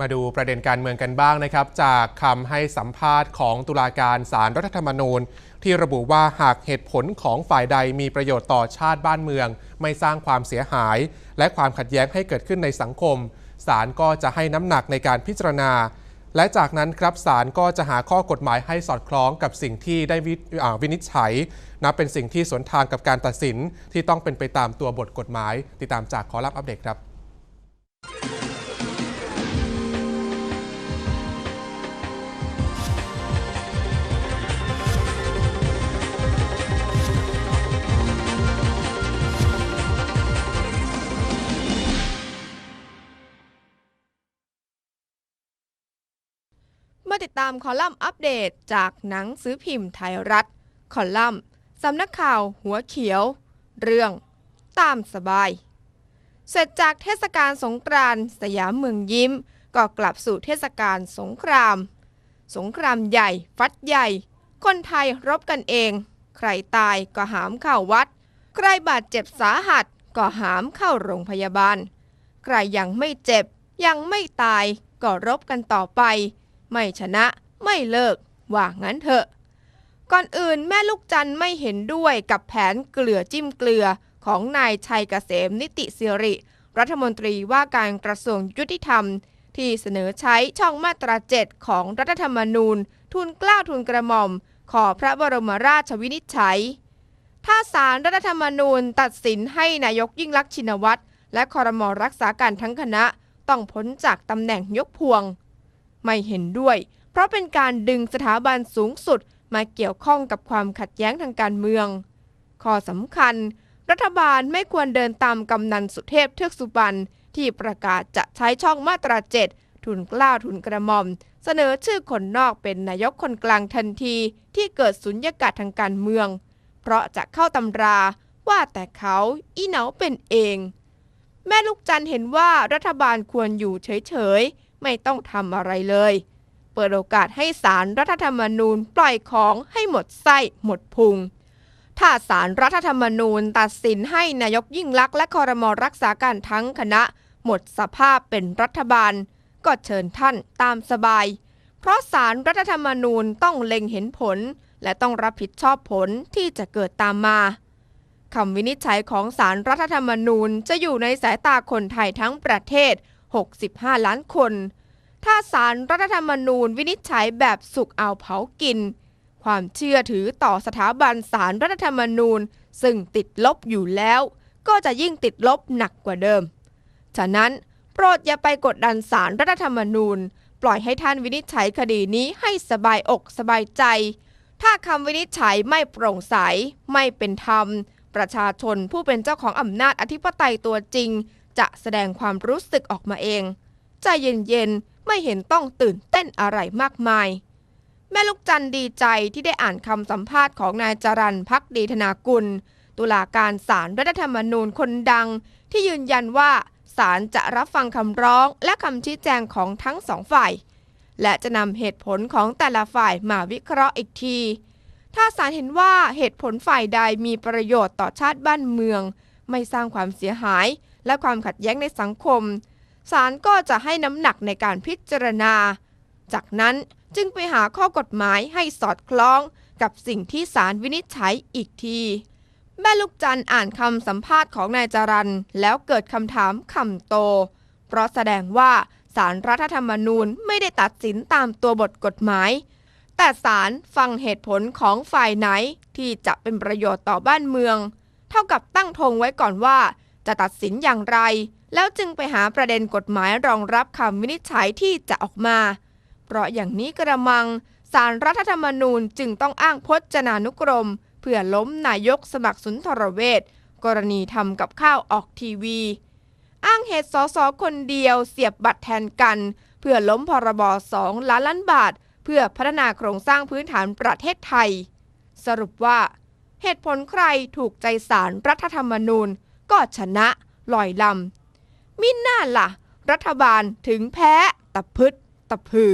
มาดูประเด็นการเมืองกันบ้างนะครับ จากคำให้สัมภาษณ์ของตุลาการศาลรัฐธรรมนูญ ที่ระบุว่าหากเหตุผลของฝ่ายใดมีประโยชน์ต่อชาติบ้านเมือง ไม่สร้างความเสียหาย และความขัดแย้งให้เกิดขึ้นในสังคมศาลก็จะให้น้ำหนักในการพิจารณา และจากนั้นครับศาลก็จะหาข้อกฎหมายให้สอดคล้องกับสิ่งที่ได้วิวนิจฉัยนับเป็นสิ่งที่สวนทางกับการตัดสินที่ต้องเป็นไปตามตัวบทกฎหมาย ติดตามจากขอรับอัปเดตครับ มาติดตามคอลัมน์อัปเดตจากหนังสือพิมพ์ไทยรัฐ คอลัมน์สำนักข่าวหัวเขียว เรื่องตามสบาย เสร็จจากเทศกาลสงกรานต์สยามเมืองยิ้ม ก็กลับสู่เทศกาลสงคราม สงครามใหญ่ ฟัดใหญ่ คนไทยรบกันเอง ใครตายก็หามเข้าวัด ใครบาดเจ็บสาหัสก็หามเข้าโรงพยาบาล ใครยังไม่เจ็บ ยังไม่ตายก็รบกันต่อไป ไม่ชนะ ไม่เลิก ว่างั้นเถอะ ก่อนอื่นแม่ลูกจันไม่เห็นด้วยกับแผนเกลือจิ้มเกลือของนายชัยเกษมนิติสิริ รัฐมนตรีว่าการกระทรวงยุติธรรม ที่เสนอใช้ช่องมาตราเจ็ดของรัฐธรรมนูญ ทุนกล้าวทุนกระหม่อม ขอพระบรมราชวินิจฉัย ถ้าสารรัฐธรรมนูญตัดสินให้นายกยิ่งลักษณ์ชินวัตรและคอรมอรักษาการทั้งคณะ ต้องพ้นจากตำแหน่งยกพวง ไม่เห็นด้วย เพราะเป็นการดึงสถาบันสูงสุดมาเกี่ยวข้องกับความขัดแย้งทางการเมือง ข้อสำคัญ รัฐบาลไม่ควรเดินตามกำนันสุเทพเทือกสุบรรณที่ประกาศจะใช้ช่องมาตราเจ็ดทุนกล้าทุนกระหม่อม เสนอชื่อคนนอกเป็นนายกคนกลางทันทีที่เกิดสุญญากาศทางการเมือง เพราะจะเข้าตำราว่าแต่เขาอีเหนาเป็นเอง แม่ลูกจันเห็นว่ารัฐบาลควรอยู่เฉยๆ ไม่ต้องทำอะไรเลย เปิดโอกาสให้สารรัฐธรรมนูญปล่อยของให้หมดไส้หมดพุง ถ้าสารรัฐธรรมนูญตัดสินให้นายกยิ่งลักษณ์และคอรมอรักษาการทั้งคณะ หมดสภาพเป็นรัฐบาล ก็เชิญท่านตามสบาย เพราะสารรัฐธรรมนูญต้องเล็งเห็นผล และต้องรับผิดชอบผลที่จะเกิดตามมาคำวินิจฉัยของสารรัฐธรรมนูญจะอยู่ในสายตาคนไทยทั้งประเทศ 65 ล้านคน ถ้าสารรัฐธรรมนูญวินิจฉัยแบบสุกเอาเผากิน ความเชื่อถือต่อสถาบันสารรัฐธรรมนูญซึ่งติดลบอยู่แล้ว ก็จะยิ่งติดลบหนักกว่าเดิม ฉะนั้นโปรดอย่าไปกดดันสารรัฐธรรมนูญ ปล่อยให้ท่านวินิจฉัยคดีนี้ให้สบายอกสบายใจ ถ้าคำวินิจฉัยไม่โปร่งใส ไม่เป็นธรรม ประชาชนผู้เป็นเจ้าของอำนาจอธิปไตยตัวจริง จะแสดงความรู้สึกออกมาเอง ใจเย็นๆ ไม่เห็นต้องตื่นเต้นอะไรมากมาย แม่ลูกจันดีใจที่ได้อ่านคำสัมภาษณ์ของนายจรันพักดีธนากุล ตุลาการศาลรรัฐธรรมนูญคนดัง ที่ยืนยันว่าศาลจะรับฟังคำร้องและคำชี้แจงของทั้งสองฝ่าย และจะนำเหตุผลของแต่ละฝ่ายมาวิเคราะห์อีกที ถ้าศาลเห็นว่าเหตุผลฝ่ายใดมีประโยชน์ต่อชาติบ้านเมือง ไม่สร้างความเสียหาย และความขัดแย้งในสังคม ศาลก็จะให้น้ำหนักในการพิจารณา จากนั้นจึงไปหาข้อกฎหมายให้สอดคล้องกับสิ่งที่ศาลวินิจฉัยอีกที แม่ลูกจันอ่านคำสัมภาษณ์ของนายจรันแล้วเกิดคำถามคำโต เพราะแสดงว่าสารรัฐธรรมนูญไม่ได้ตัดสินตามตัวบทกฎหมาย แต่ศาลฟังเหตุผลของฝ่ายไหนที่จะเป็นประโยชน์ต่อบ้านเมือง เท่ากับตั้งธงไว้ก่อนว่า จะตัดสินอย่างไร แล้วจึงไปหาประเด็นกฎหมายรองรับคำวินิจฉัยที่จะออกมา เพราะอย่างนี้กระมังสารรัฐธรรมนูญจึงต้องอ้างพจนานุกรม เพื่อล้มนายกสมัครสุนทรเวชกรณีทำกับข้าวออกทีวี อ้างเหตุสอสอคนเดียวเสียบบัตรแทนกัน เพื่อล้มพรบอ2ล้านล้านบาท เพื่อพัฒนาโครงสร้างพื้นฐานประเทศไทย สรุปว่า เหตุผลใครถูกใจสารรัฐธรรมนูญ ก็ชนะลอยลำมิน่าล่ะ รัฐบาลถึงแพ้ตะพึดตะพือ